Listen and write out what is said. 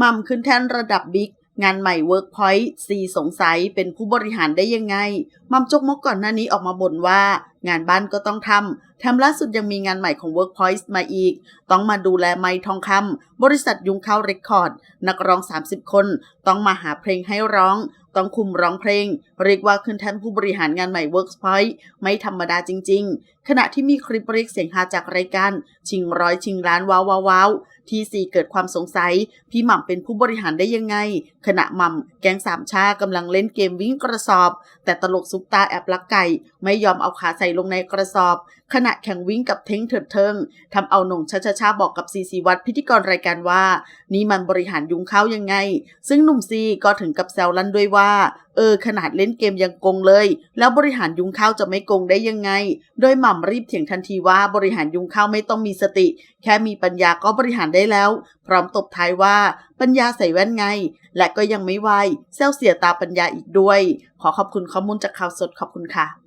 มัมขึ้นแท่นระดับบิ๊กงานใหม่ Workpoint ซีสงสัยเป็นผู้บริหารได้ยังไง มัมจกมกก่อนหน้านี้ออกมาบ่นว่า งานบ้านก็ต้องทำแถมล่าสุดยังมีงานใหม่ของ Workpoint มาอีก ต้องมาดูแลไม้ทองคำบริษัทยุงเข้าเรคคอร์ด นักร้อง 30 คน ต้องมาหาเพลงให้ร้อง ต้องคุมร้องเพลง เรียกว่าขึ้นแท่นผู้บริหารงานใหม่ Workpoint ไม่ธรรมดาจริง ๆ ขณะที่มีคลิปเรียกเสียงฮาจากรายการ ชิงร้อยชิงล้านว้าวว้าวที่สี่เกิดความสงสัย พี่หม่ำเป็นผู้บริหารได้ยังไง ขณะหม่ำแก๊งสามชากำลังเล่นเกมวิ่งกระสอบ แต่ตลกซุปตาแอบลักไก่ ไม่ยอมเอาขาใส่ลงในกระสอบ ขณะแข่งวิ่งกับเท้งเถิดเทิงทำเอาหน่งชาชาชาบอกกับซีซีวัดพิธีกรรายการว่า นี่มันบริหารยุงเข้ายังไง ซึ่งหนุ่มซีก็ถึงกับแซวลั่นด้วยว่าเออ ขนาดเล่นเกมยังโกงเลย แล้วบริหารยุงข้าวจะไม่โกงได้ยังไง โดยหม่ำรีบเถียงทันทีว่าบริหารยุงข้าวไม่ต้องมีสติ แค่มีปัญญาก็บริหารได้แล้ว พร้อมตบท้ายว่าปัญญาใส่แว่นไง และก็ยังไม่ไวเซลเสียตาปัญญาอีกด้วย ขอขอบคุณข้อมูลจากข่าวสดขอบคุณค่ะ